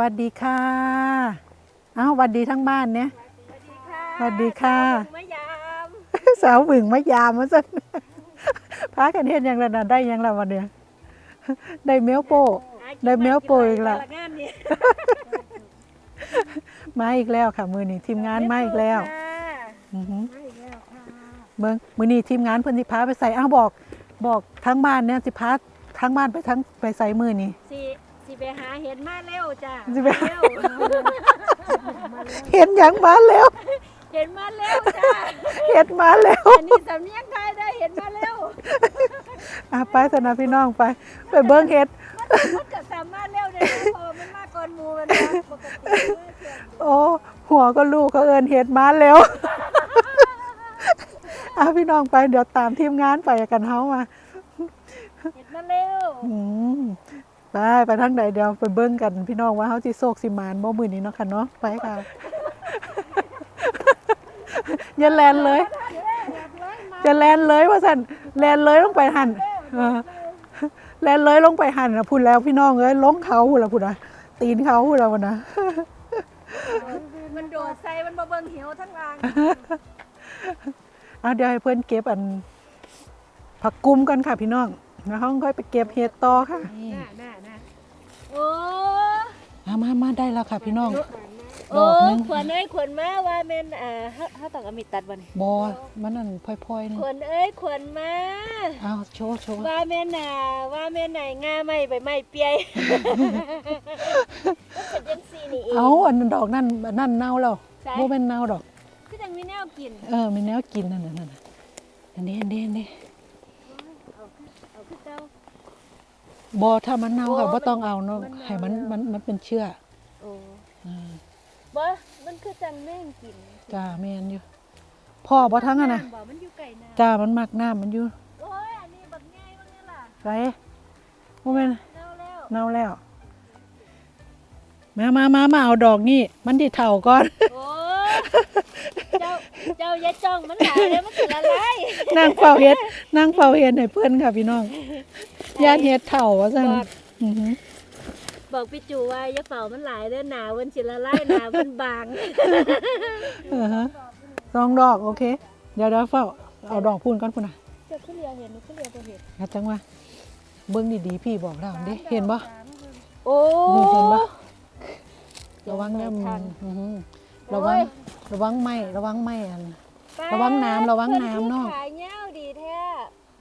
วัสดีค่ะเอ้าสวัสดีทั้งบ้านเนี่ยสวัสดีค่ะมะยามสาวหวึงมายามมาสั่นพากันเห็นยังละนะได้ยังละวันเนี้ยได้เมลโปได้เมลโปรอีกละงานนี้มาอีกแล้วค่ะ มือนี้ทีมงานมาอีกแล้วอือหือเบิ่งมือนี้ทีมงานเพิ่นสิพาไปใส่อ้าวบอก บอกทั้งบ้านเนี่ยสิพาทั้งบ้านไปทั้งไปใส่มือนี้สิสิ ไปหาเห็ดมาเร็วจ้ะสิไปหา เร็วเห็นอย่างมาแล้ว เห็ดมาเร็วจ้ะเห็นมาแล้ว อันนี้สำเนียงไทยได้เห็ดมาเร็วอะไปสนะพี่น้องไป ไปเบิ่งเห็ด มันก็สามารถเร็วได้นะพอมันมาก่อนหมูมันนะปกติเมื่อเที่ยงโอ้หัวก็ลูกเขาเอินเห็ดมาแล้ว อะพี่น้องไปเดี๋ยวตามทีมงานไปกันเฮามา เห็ดมาเร็ว อืม ไปไปทางไหนเดี๋ยวไปเบิ้งกันพี่น้องว่าเขาสิโศกสิมานบ่มือนี้เนาะค่ะเนาะไปค่ะอย่าแลนเลยอย่าแลนเลยว่าสันแลนเลยลงไปหันเออแลนเลยลงไปหันนะพูดแล้วพี่น้องเอ้ยลงเขาพูดแล้วพูดนะตีนเขาพูดแล้วนะมันโดดใส่มันมาเบิ่งเหี่ยวทั้งรางเอาเดี๋ยวให้เพื่อนเก็บอันผักกุ้มกันค่ะพี่น้อง แล้วเขาค่อยไปเก็บเห็ดต่อค่ะน่าน่าน่าโอ้เอามามาได้แล้วค่ะพี่น้องดโอ้อกหนึงขวัญเอ้ยขวัญมาว่าแม่นอ่าเฮาเฮาต้องเอามีดตัดบ่นี่บอมันนั่นพลอยๆนึงขวัญเอ้ยขวัญมา เอาโชว์โชว์ว่าแม่นน่ะว่าแม่นไหนงาไม่ใบไม้เปียยมันเป็นจังซี่นี่เอง เอาอันนั้นดอกนั่นอันนั่นเน่าแล้วใช่โบเป็นเน่าดอก คือจังมีแนวกิน เออมีแนวกินนั่นน่ะนั่นน่ะอันนี้อันนี้อันนี้ เอาคือเจ้า บอถ้ามันเน่าค่ะโอ้บ่ต้องเอาเนาะมันเน่าให้มันมันมันเป็นเชื้อโอ้อ่าบ่มันคือจังแม่งกินจ้าแม่นอยู่พ่อบ่ทั้งอะนะบ่มันอยู่ไกลน้จ้ามันมักน้ำมันอยู่ำโอ้ยอันนี้บักง่ายว่านี่ล่ะไรบ่แม่นเน่าแล้วเน่าแล้ว มามามามาเอาดอกนี่มันดิเถ่าก่อนโอ้ย เจ้าเจ้าอย่าจ้องมันหลายเด้อมันสิละลายนั่งเฝ้าเฮ็ดนั่งเฝ้าเฮ็ดให้เพื่อนค่ะพี่น้องญาติเฮ็ดเถ่าว่าซั่นบอกอือหือบอกพี่จูว่าอย่าเฝ้ามันหลายเด้อหนามันสิละลายหนามันบาง เออฮะสองดอกโอเค เดี๋ยวเดี๋ยวเฝ้าเอาดอกพูนก่อนพุ่นน่ะเจ้าขึ้นเรียเห็นหนูขึ้นเรียบ่เห็นอาจังว่าเบิ่งดีๆพี่บอกแล้วเด้เห็นบ่โอ้นี่เห็นปะระวังเนเนี่ยทันอือหือ ระวังโอ้ยระวังไหมระวังไหมอัน ระวังน้ำระวังน้ำเนาะ ขายเงาวดีแท้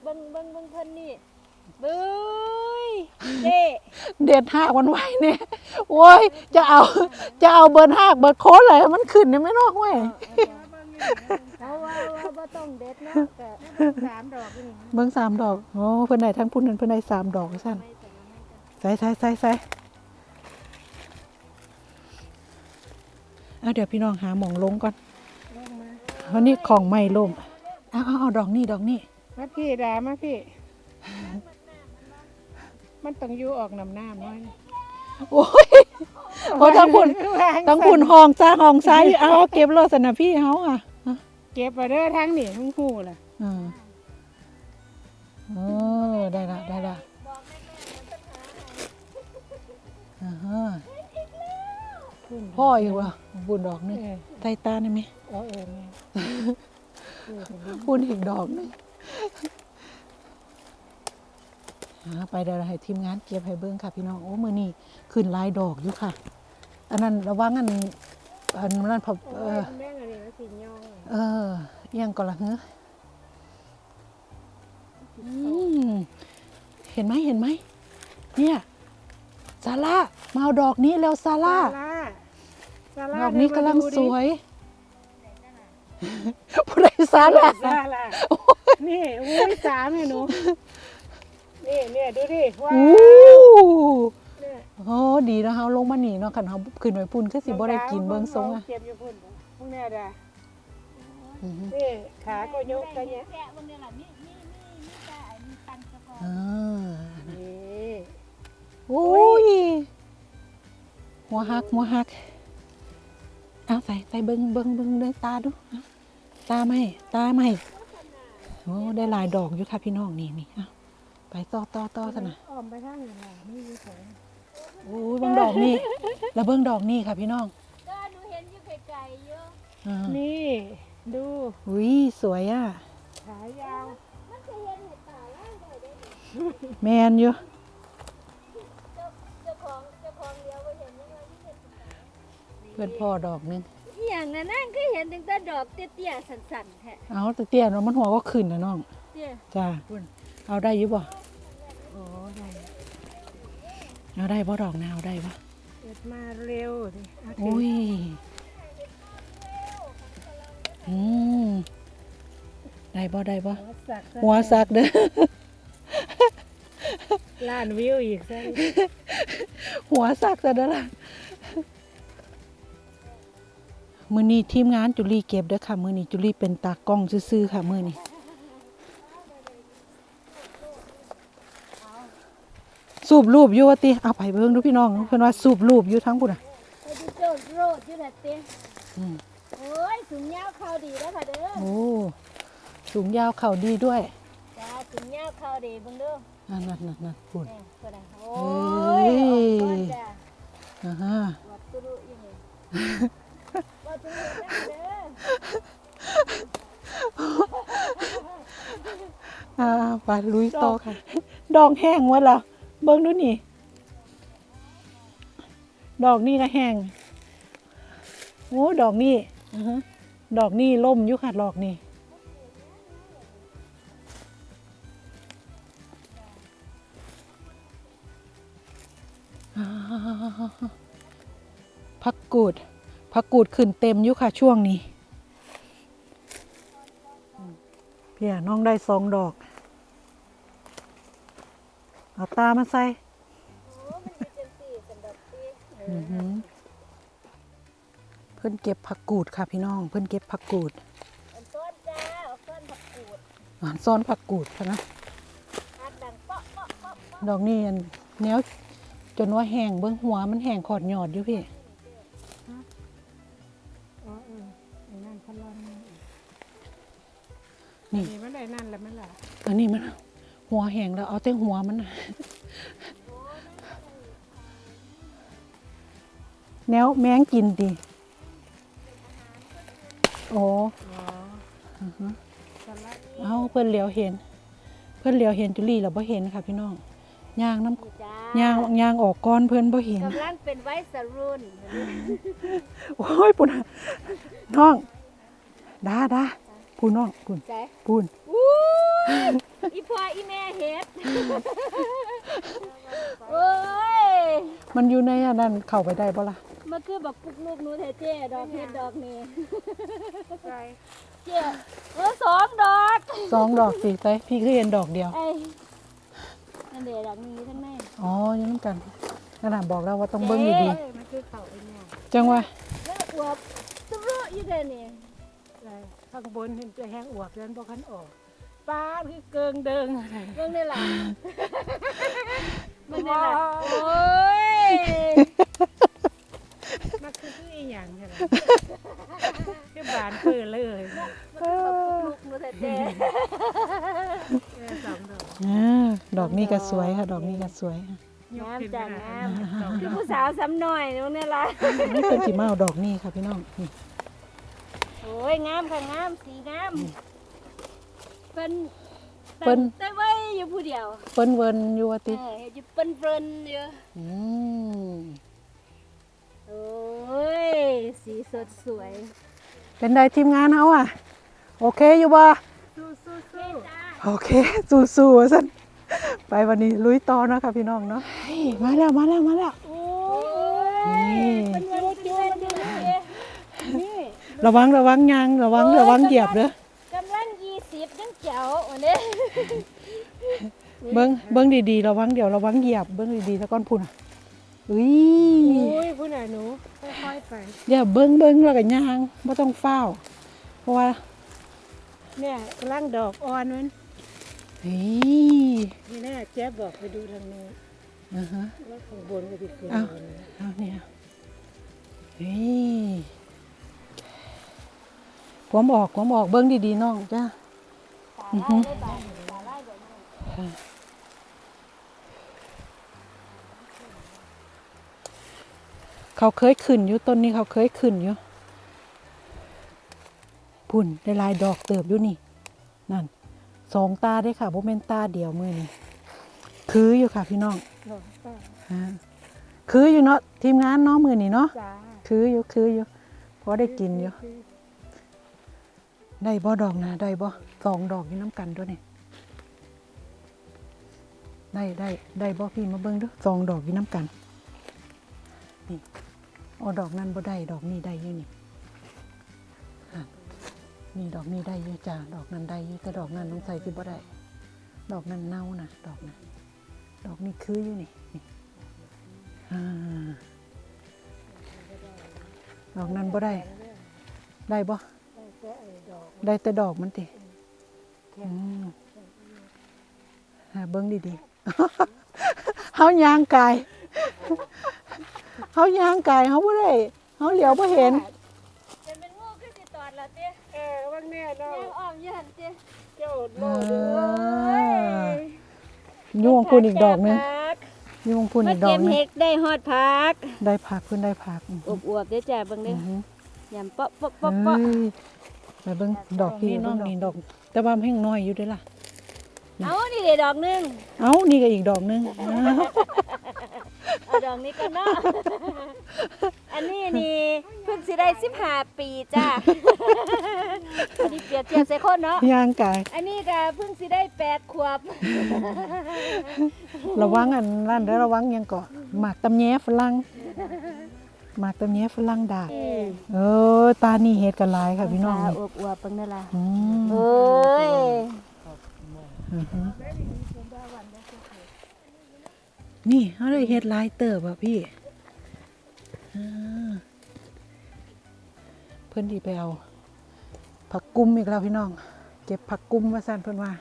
เบิ่งเบิ่งเบิ่งเพิ่นนี่บุ้ยเด้เด็ดหากวันไหวเนี่ยโอ้ยจะเอาจะเอาเบิร์นหากเบิร์นโค้ดเลยมันขึ้นเนี่ยไม่นอกเว้ยเอาว่าว่าบ่ต้องเด็ดเนาะแต่สามดอกนี่เบิ่งสามดอกโอ้เพิ่นได้ทั้งพุ่นนั้นเพิ่นได้สามดอกสั่นไม่แต่ละไม่แต่ใส่ใส่ใส่ใส่ เอาเดี๋ยวพี่น้องหาหมองลงก่อนลงมาเพราะนี่ของใหม่ล่มเอาเอาเอาดอกนี่ดอกนี่มาพี่ดามาพี่ มันต้องอยู่ออกน้ำน้ำน้อยโอ้ยโอ้ทั้งพุ่นทั้งพุ่นห้องจ้าห้องซ้ายเอาเอาเก็บรถสนะพี่เฮาอะเก็บไปเด้อทั้งนี่ทั้งคู่ล่ะอ่าเออได้ละได้ละอ่าฮะพ่ออีกว่ะ บุญดอกหนึงเออ ใต้ตาได้ไหมเอาเออแม่บุญอีกดอกหนึงหาไปเดี๋ยวให้ทีมงานเก็บให้เบิ้งค่ะพี่น้องโอ้มือนี่ขึ้นหลายดอกอยู่ค่ะ อันนั้นระวังอันอันนั้นพอเออ แม่งอะไรนะสีย่องเออเอียงก่อนละเฮ้ออืมเห็นไหมเห็นไหมเนี่ยซาร่ามาเอาดอกนี้แล้วซาร่าซาร่า ดอกนี้กำลังสวยผู้ใดซาร่าซาร่านี่อุ้ยสามเนี่ยหนูนี่เนี่ยดูดิว้าอู้วเนี่ยโอ้ดีนะเฮาลงมาหนีเนาะคันเฮาขึ้นไปปุ่นคือสิบ่ได้กินเบิ่งทรงอะเก็บอยู่พุ่นพวกเนี้ยด่าอือฮึนี่ขาก็ยกกันเนี่ยแกะมันเนี่ยล่ะมีมีมีมีแต่อันนี้ตันเฉพาะอ่านี่โอ้ยหัวหักหัวหัก เอาใส่ใส่เบิ่งเบิ่งเบิ่งเด้อตาดูเอาตาไหมตาไหมโอ้ได้หลายดอกอยู่ค่ะพี่น้องนี่นี่เอาไปต่อต่อต่อซะนะอ้อมไปทางไหนล่ะนี่อยู่ของโอ้ยเบิ่งดอกนี่แล้วเบิ่งดอกนี่ค่ะพี่น้องก็หนูเห็นอยู่ไกลๆอยู่อ่านี่ดูอุ้ยสวยอะ ขายาวมันจะเห็นเห็ดตาล่างได้เด้แมนอยู่เจ้าเจ้าของเจ้าของเดียวก็เห็นยังไงที่เห็น เพื่อนพ่อดอกหนึงอหย่างนั้นนั่นก็เห็นตั้งแต่ดอกเตี้ยๆสั่นๆแท้เอาแต่เตี้ยเนาะมันหัวก็ขึ้นนะน้องเตี้ยจ้าเอาได้อยู่บ่โอ้ได้เอาได้บ่ดอกนะเอาได้บ่เกิดมาเร็วดิเอาอุ้ยอืมได้บ่ได้บ่หัวสักหัวซักเด้อ ล้านวิวอีกซะหัวซักซะเด้อล่ะ มื้อนี้ทีมงานจุลีเก็บเด้อค่ะ มื้อนี้จุลีเป็นตากล้องซื่อๆค่ะ มื้อนี้สูบรูปอยู่ว่าติเอาไปเบิ่งดูพี่น้องเพิ่นว่าสูบรูปอยู่ทั้งพุ่นน่ะไปดูโจดโรดอยู่น่ะเตี้ยอืมโอ้ยสูงยาวเข้าดีแล้วค่ะเด้อโอ้สูงยาวเข่าดีด้วยจ้าสูงยาวเข้าดีเบิ่งเดูนั่นนั่นนั่นนั่นพุ่นนี่ก็ได้โอ้เฮ้ยยออกก่อนจ้าอ่าฮะวัดตุรุอีนี่วัดตุรุนั่นเด้ ออ่าไปลุยต่อค่ะ ดอกแห้งหมดแล้วเบิ่งดูนี่ ดอกนี่ก็แห้งโอ้ดอกนี่อ่าฮะดอกนี่ล่มอยู่ค่ะดอกนี่อ่าผักกูด ผักกูดขึ้นเต็มอยู่ค่ะช่วงนี้อืมพี่อะน้องได้สองดอก เอาตามาใส่โอ้มันมีจังสี่สำหรับตีเออืออหือเพิ่นเก็บผักกูดค่ะพี่น้อง เพิ่นเก็บผักกูดอันต้นจ้าเอาต้นผักกูดอ่านซ้อนผักกูดค่ะนะอัดดังเปาะเปาะเปาะเปาะดอกนี้อันแนวจนว่าแห้งเบิ้งหัวมันแห้งขอดยอดอยู่พี่ ไอ้นั่นพลังนี่นี่มันได้นั่นแล้วมันล่ะอันนี้มันหัวแห้งแล้วเอาแต่หัวมันน่ะแนวแมงกินดีโอ้อ๋ออือฮึสลัดเอาเพิ่นเหลียวเห็น เพิ่นเหลียวเห็นจุลี่เราบ่เห็นค่ะพี่น้องย่างน้ำนี่จ้าย่างย่างออกก้อนเพิ่นบ่เห็นกำลังเป็นไวัยรุ่นโอ้ยปุ่นอะน้อง ดาดาพูนน้องพูนใจพูนอู้อีพ่ออีแม่เฮ็ดโอ้ยมันอยู่ในอันนั้นเข้าไปได้บ่ล่ะมันคือแบบปุกลูกหนูแท้เจ้ดอกเฮ็ดดอกนี่ใส่เจ้เออสองดอกสองดอกสิไปพี่คือเห็นดอกเดียวไอ้นั่นเดี๋ยวดอกนี้ทั้งแม่อ๋ออยังน้ำกันขนาดบอกแล้วว่าต้องเบิ้งดีเอ้ยมันคือเขาไอ้เนี่ยๆจังว่าแล้วอวบตุรุอยู่เด้อนี่ใส่ ข้างบนเห็นจะแห้งอวบเดินบ่คันออกป้าดคือเกิงเดิงอะไรเบิ่งได้ล่ะมันได้ล่ะโอ้ยมันคือคืออีหยังใช่ไหมคือบานเปื้อเลยมันคือแบบปุกลูกหนูแท้เจ้เออสองดอกอ่าดอกนี้ก็สวยค่ะ ดอกนี้ก็สวยค่ะงามจ้ะงามสองคือดอกผู้สาวซ้ำหน่อยนู่นนี่ล่ะนี่เป็นสีมาเอาดอกนี้ค่ะพี่น้องนี่ โอ้ยงามค่ะงามสีงามเป็นเปิ้น แต่ไว้อยู่ผู้เดียวเปิ้นเวินอยู่ว่าเอติออยู่เปิ้นเปิ้นอยู่อืมโอ้ยสีสดสวยเป็นไดทีมงานเฮาอะ โอเคอยู่บ่สู้สู้สู้โอเค สู้ๆว่าซั่นไปวันนี้ลุยต่อเนาะค่ะพี่น้องเนาะเฮ้ยมาแล้วมาแล้วมาแล้ว โอ้นี่ยเป็นวันเกิดอยู่นี่นี่ ระวังระวังยางระวังระวังเหยียบเด้อกำลังยี่สิบยังเจ๋วอันนี้เบิ้งเบิ้งดีๆระวังเดี๋ยวระวังเหยียบเบิ้งดีๆตะก้อนพุ่นอะอุ้ยอุ้ยผู้ไหนหนูค่อยๆไปอย่าเบิ้งเบิ้งแล้วก็ยางไม่ต้องเฝ้าวเพราะว่าเนี่ยกำลังดอกอ่อนมันเฮ้ยนี่แน่แจ๊บบอกไปดูทางนู้นอ่าฮะว่าข้างบนก็ติดขึ้นอ้าวบนเอาเนี่ยเฮ้ยผมออกผมออกเบิ้งดีๆน้องจ้าตาไล่ได้บาดตาไล่แบบนี้เขาเคยขึ้นอยู่ต้นนี้เขาเคยขึ้นอยู่พุ่นได้หลายดอกเติบอยู่นี่ นั่นสองตาได้ค่ะโบเมนตาเดียวมือนี่คืออยู่ค่ะพี่น้องดอกจ้าฮะคืออยู่เนาะทีมงานเนาะมือนี่เนาะจ้าคืออยู่คืออยู่พอได้กินอยู่ ได้บ่ดอกนะได้บ่สองดอกอยู่น้ำกันด้วยนี่ได้ได้ได้บ่พี่มาเบิ่งด้วยสองดอกอยู่น้ำกันนี่อ๋อดอกนั้นบ่ได้ดอกนี้ได้ยู่นี่นี่ดอกนี้ได้อยู่จ้าดอกนั้นได้อยู่แต่ดอกนั้นต้องใส่สิบ่ได้ ดอกนั้นเน่านะดอกนั้นดอกนี้คืออยู่นี่ดอกนั้นบ่ได้ ได้บ่ ได้แค่ไอ้ดอกได้แต่ดอกมันติอืมหาเบิ้งดีๆ เฮายางกาย เฮายางกายเฮาบ่ได้เฮาเหลียวบ่เห็นจะเป็นงูขึ้นสิตอดละเต้เออว่างแน่เนาะยังอ้อมอยืนเต้เจ้าเอโลดเอ้ยอยวงพูนอีกดอกหนึงพักยวงพูนมาอีกดอเก็กบหนึงเห็ดได้ฮอดพัก ได้ผักเพิ่นได้ผักอืออวบๆเด้อจ้าเบิ่งเด้อืออหือยำเปาะเปาะเปาะ เปาะเอ้ยไปเบิ่งดอกพี่น้องนี่ดอก แต่ว่ามันแห้งน้อยอยู่เด้อล่ะ เอานี่เด้ดอกหนึงเอ้านี่ก็อีกดอกหนึงอ้าวเอาดอกนี้ก็เนาะ อันนี้นี่เพิ่งสิได้15ปีจ้าอันนี้เปรียบเทียบใส่คนเนาะยางกาย อันนี้ก็เพิ่งสิได้แปดขวบ ระวังอันนั่นเด้อระวังหยังเกาะหมากตำแยฝรั่ง หมากตำแยฝรั่งดาดเออ ตานี่เฮ็ดกันหลายค่ะพี่น้องตานี่อวบอวบๆเบิ่งนั่นล่ะอืมเอ้ยอือฮึนี่เขาเลยเฮ็ดหลายเติบอะพี่อ่าเพิ่นดีไปเอาผักกุ้มอีกแล้วพี่น้อง เก็บผักกุ้มมาสั่นเพิ่นว่า